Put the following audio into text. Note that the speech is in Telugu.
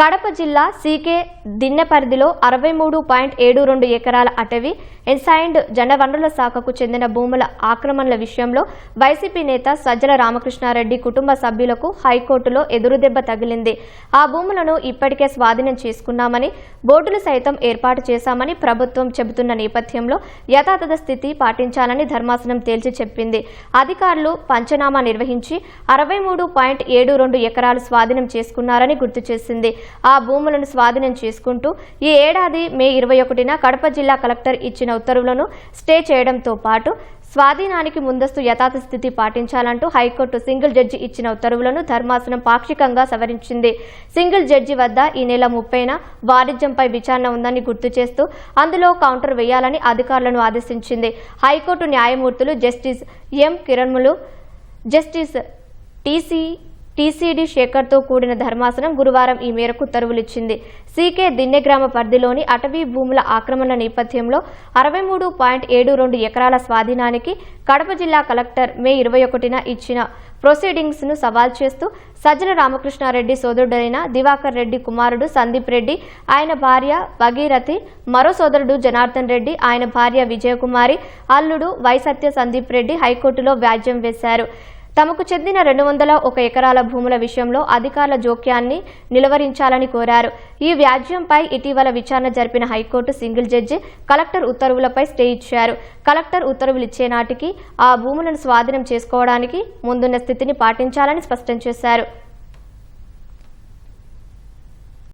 కడప జిల్లా సీకే దిన్నె పరిధిలో అరవై మూడు పాయింట్ ఏడు రెండు ఎకరాల అటవీ ఎన్సైండ్ జనవనరుల శాఖకు చెందిన భూముల ఆక్రమణల విషయంలో వైసీపీ నేత సజ్జల రామకృష్ణారెడ్డి కుటుంబ సభ్యులకు హైకోర్టులో ఎదురుదెబ్బ తగిలింది. ఆ భూములను ఇప్పటికే స్వాధీనం చేసుకున్నామని బోర్డులు సైతం ఏర్పాటు చేశామని ప్రభుత్వం చెబుతున్న నేపథ్యంలో యథాతథ స్థితి పాటించాలని ధర్మాసనం తేల్చి చెప్పింది. అధికారులు పంచనామా నిర్వహించి అరవై మూడు పాయింట్ ఏడు రెండు ఎకరాలు స్వాధీనం చేసుకున్నారని గుర్తు చేసింది. ఆ భూములను స్వాధీనం చేసుకుంటూ ఈ ఏడాది మే ఇరవై ఒకటిన కడప జిల్లా కలెక్టర్ ఇచ్చిన ఉత్తర్వులను స్టే చేయడంతో పాటు స్వాధీనానికి ముందస్తు యథాతస్థితి పాటించాలంటూ హైకోర్టు సింగిల్ జడ్జి ఇచ్చిన ఉత్తర్వులను ధర్మాసనం పాక్షికంగా సవరించింది. సింగిల్ జడ్జి వద్ద ఈ నెల ముప్పైన వాణిజ్యంపై విచారణ ఉందని గుర్తు చేస్తూ అందులో కౌంటర్ వేయాలని అధికారులను ఆదేశించింది. హైకోర్టు న్యాయమూర్తులు జస్టిస్ ఎం కిరణ్ములు జస్టిస్ టీసీ టీసీడీ శేఖర్తో కూడిన ధర్మాసనం గురువారం ఈ మేరకు ఉత్తర్వులిచ్చింది సీకే దిన్నెగ్రామ పరిధిలోని అటవీ భూముల ఆక్రమణ నేపథ్యంలో అరవై మూడు పాయింట్ ఏడు రెండు ఎకరాల స్వాధీనానికి కడప జిల్లా కలెక్టర్ మే ఇరవై ఒకటిన ఇచ్చిన ప్రొసీడింగ్స్ను సవాల్ చేస్తూ సజ్జన రామకృష్ణారెడ్డి సోదరుడైన దివాకర్ రెడ్డి కుమారుడు సందీప్ రెడ్డి ఆయన భార్య భగీరథి మరో సోదరుడు జనార్దన్ రెడ్డి ఆయన భార్య విజయకుమారి అల్లుడు వైసత్య సందీప్ రెడ్డి హైకోర్టులో వ్యాజ్యం వేశారు. తమకు చెందిన రెండు వందల ఒక ఎకరాల భూముల విషయంలో అధికారుల జోక్యాన్ని నిలువరించాలని కోరారు. ఈ వ్యాజ్యంపై ఇటీవల విచారణ జరిపిన high court single judge collector ఉత్తర్వులపై stay ఇచ్చారు. కలెక్టర్ ఉత్తర్వులు ఇచ్చే నాటికి ఆ భూములను స్వాధీనం చేసుకోవడానికి ముందున్న స్థితిని పాటించాలని స్పష్టం చేశారు.